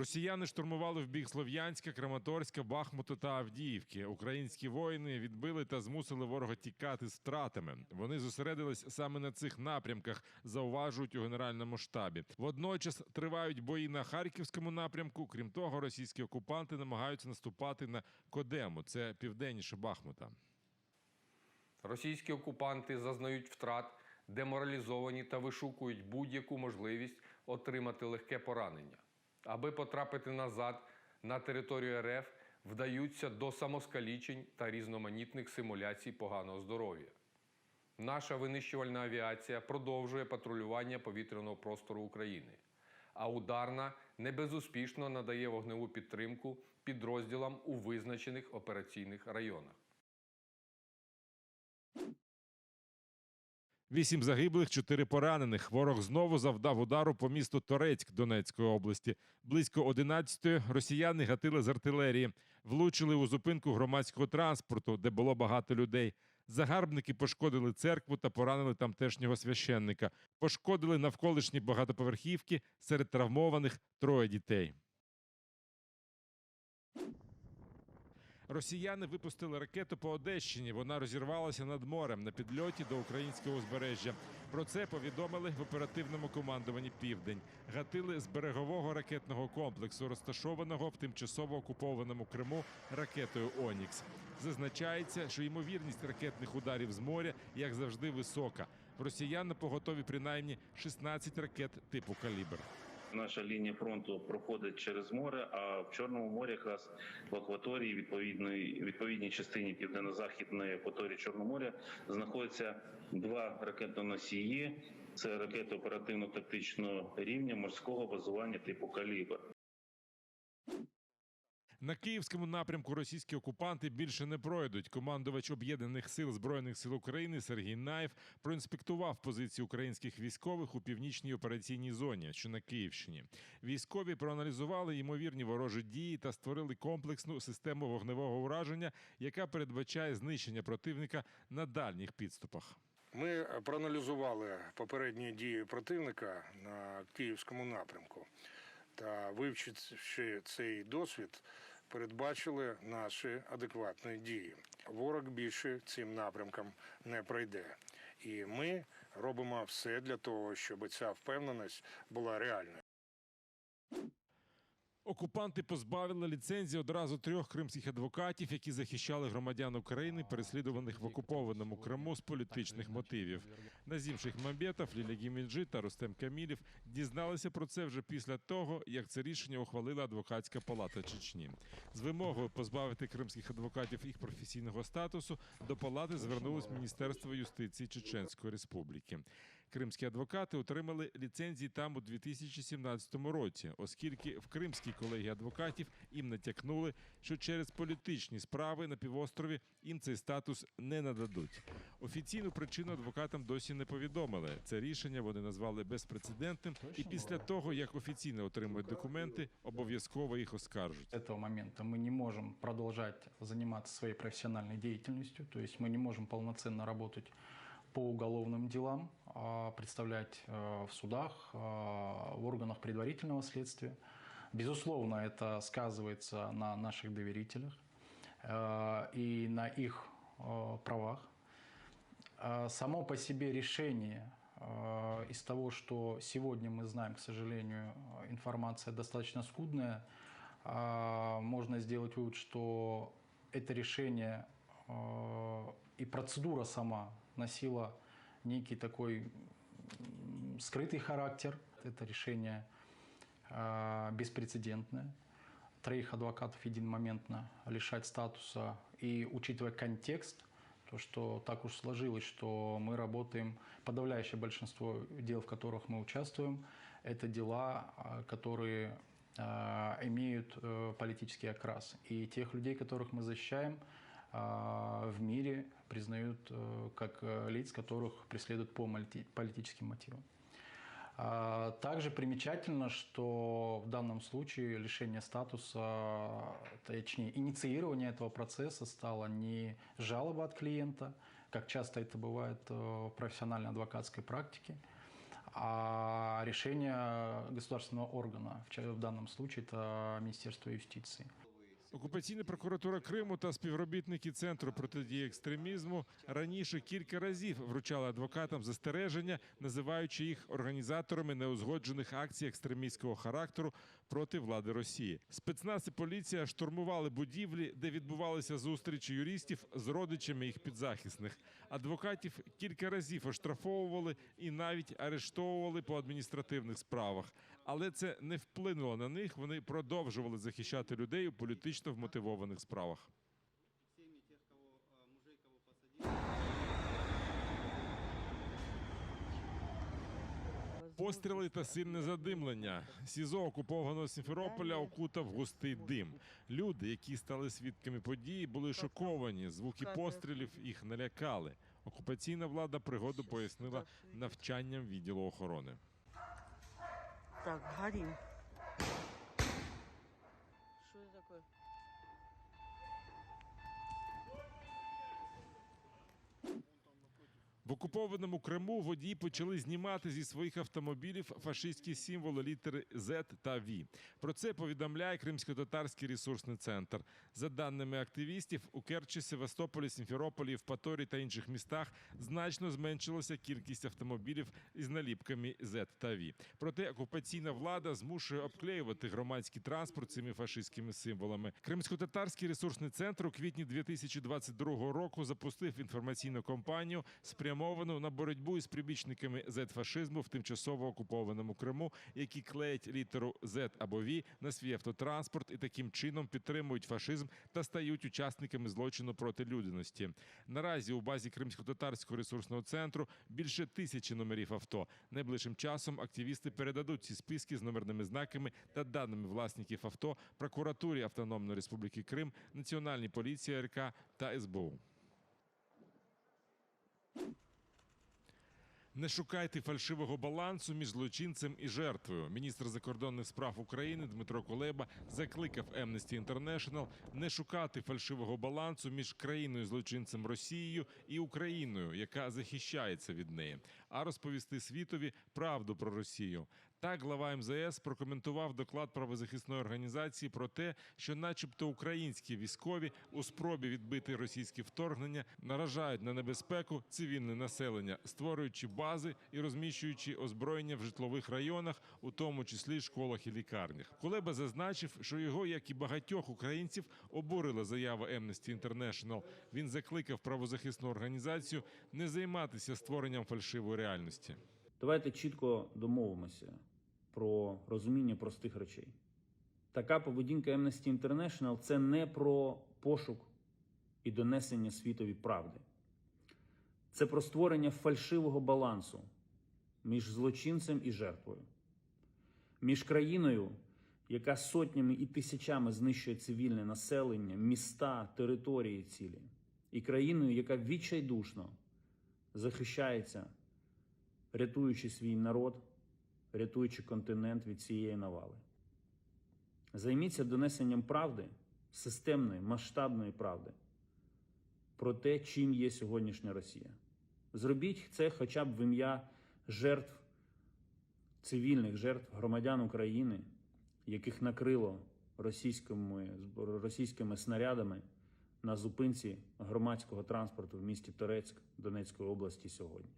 Росіяни штурмували в бік Слов'янська, Краматорська, Бахмута та Авдіївки. Українські воїни відбили та змусили ворога тікати з втратами. Вони зосередились саме на цих напрямках, зауважують у генеральному штабі. Водночас тривають бої на харківському напрямку. Крім того, російські окупанти намагаються наступати на Кодему. Це південніше Бахмута. Російські окупанти зазнають втрат, деморалізовані та вишукують будь-яку можливість отримати легке поранення. Аби потрапити назад на територію РФ, вдаються до самоскалічень та різноманітних симуляцій поганого здоров'я. Наша винищувальна авіація продовжує патрулювання повітряного простору України, а ударна небезуспішно надає вогневу підтримку підрозділам у визначених операційних районах. Вісім загиблих, чотири поранених. Ворог знову завдав удару по місту Торецьк Донецької області. Близько 11-ї росіяни гатили з артилерії, влучили у зупинку громадського транспорту, де було багато людей. Загарбники пошкодили церкву та поранили тамтешнього священника. Пошкодили навколишні багатоповерхівки серед травмованих троє дітей. Росіяни випустили ракету по Одещині. Вона розірвалася над морем на підльоті до українського узбережжя. Про це повідомили в оперативному командуванні Південь. Гатили з берегового ракетного комплексу, розташованого в тимчасово окупованому Криму ракетою Онікс. Зазначається, що ймовірність ракетних ударів з моря, як завжди, висока. В росіян на поготові принаймні 16 ракет типу калібр. Наша лінія фронту проходить через море, а в Чорному морі, якраз в акваторії відповідної відповідній частині південно-західної акваторії Чорного моря знаходяться два ракетоносії. Це ракети оперативно-тактичного рівня морського базування типу калібр. На київському напрямку російські окупанти більше не пройдуть. Командувач об'єднаних сил збройних сил України Сергій Наєв проінспектував позиції українських військових у північній операційній зоні, що на Київщині. Військові проаналізували ймовірні ворожі дії та створили комплексну систему вогневого ураження, яка передбачає знищення противника на дальніх підступах. Ми проаналізували попередні дії противника на київському напрямку та, вивчивши цей досвід, передбачили наші адекватні дії. Ворог більше цим напрямком не пройде. І ми робимо все для того, щоб ця впевненість була реальною. Окупанти позбавили ліцензії одразу трьох кримських адвокатів, які захищали громадян України, переслідуваних в окупованому Криму з політичних мотивів. Назім Шейхмамбетов, Ліля Гімінджи та Рустем Камілів дізналися про це вже після того, як це рішення ухвалила адвокатська палата Чечні. З вимогою позбавити кримських адвокатів їх професійного статусу до палати звернулось Міністерство юстиції Чеченської Республіки. Кримські адвокати отримали ліцензії там у 2017 році, оскільки в Кримській колегії адвокатів їм натякнули, що через політичні справи на півострові їм цей статус не нададуть. Офіційну причину адвокатам досі не повідомили. Це рішення вони назвали безпрецедентним, і після того, як офіційно отримують документи, обов'язково їх оскаржуть. С этого момента мы не можем продолжать заниматься своей профессиональной деятельностью, то есть мы не можем полноценно работать по уголовным делам, а, представлять э, в судах, а, в органах предварительного следствия. Безусловно, это сказывается на наших доверителях э, и на их э, правах. Само по себе решение э, из того, что сегодня мы знаем, к сожалению, э, информация достаточно скудная, можно сделать вывод, что это решение э, и процедура сама носила некий такой скрытый характер. Это решение э, беспрецедентное. Троих адвокатов единомоментно лишать статуса. И учитывая контекст, то, что так уж сложилось, что мы работаем, подавляющее большинство дел, в которых мы участвуем, это дела, а, которые а, имеют э, политический окрас. И тех людей, которых мы защищаем, в мире признают э, как э, лиц, которых преследуют по политическим мотивам. А, Также примечательно, что в данном случае лишение статуса, точнее, инициирование этого процесса стало не жалоба от клиента, как часто это бывает э, в профессиональной адвокатской практике, а решение государственного органа, в данном случае это Министерство юстиции. Окупаційна прокуратура Криму та співробітники центру протидії екстремізму раніше кілька разів вручали адвокатам застереження, називаючи їх організаторами неузгоджених акцій екстремістського характеру проти влади Росії. Спецназ і поліція штурмували будівлі, де відбувалися зустрічі юристів з родичами їх підзахисних. Адвокатів кілька разів оштрафовували і навіть арештовували по адміністративних справах. Але це не вплинуло на них. Вони продовжували захищати людей у політично вмотивованих справах. Постріли та сильне задимлення. СІЗО окупованого Сімферополя окутав густий дим. Люди, які стали свідками події, були шоковані. Звуки пострілів їх налякали. Окупаційна влада пригоду пояснила навчанням відділу охорони. Так, горим. В окупованому Криму водії почали знімати зі своїх автомобілів фашистські символи літери Z та V. Про це повідомляє Кримсько-татарський ресурсний центр. За даними активістів, у Керчі, Севастополі, Сімферополі, Євпаторії та інших містах значно зменшилася кількість автомобілів із наліпками Z та V. Проте окупаційна влада змушує обклеювати громадський транспорт цими фашистськими символами. Кримсько-татарський ресурсний центр у квітні 2022 року запустив інформаційну кампанію, спрямовану на боротьбу із прибічниками Z-фашизму в тимчасово окупованому Криму, які клеять літеру Z або V на свій автотранспорт і таким чином підтримують фашизм та стають учасниками злочину проти людяності. Наразі у базі Кримсько-татарського ресурсного центру більше тисячі номерів авто. Найближчим часом активісти передадуть ці списки з номерними знаками та даними власників авто прокуратурі Автономної Республіки Крим, Національній поліції РК та СБУ. Не шукайте фальшивого балансу між злочинцем і жертвою. Міністр закордонних справ України Дмитро Кулеба закликав Amnesty International не шукати фальшивого балансу між країною злочинцем Росією і Україною, яка захищається від неї, а розповісти світові правду про Росію. Так, глава МЗС прокоментував доклад правозахисної організації про те, що, начебто, українські військові у спробі відбити російське вторгнення наражають на небезпеку цивільне населення, створюючи бази і розміщуючи озброєння в житлових районах, у тому числі школах і лікарнях. Кулеба зазначив, що його, як і багатьох українців, обурила заява Amnesty International. Він закликав правозахисну організацію не займатися створенням фальшивої реальності. Давайте чітко домовимося про розуміння простих речей. Така поведінка Amnesty International – це не про пошук і донесення світові правди. Це про створення фальшивого балансу між злочинцем і жертвою, між країною, яка сотнями і тисячами знищує цивільне населення, міста, території цілі, і країною, яка відчайдушно захищається рятуючи свій народ, рятуючи континент від цієї навали. Займіться донесенням правди, системної, масштабної правди про те, чим є сьогоднішня Росія. Зробіть це хоча б в ім'я жертв, цивільних жертв громадян України, яких накрило російськими, російськими снарядами на зупинці громадського транспорту в місті Торецьк Донецької області сьогодні.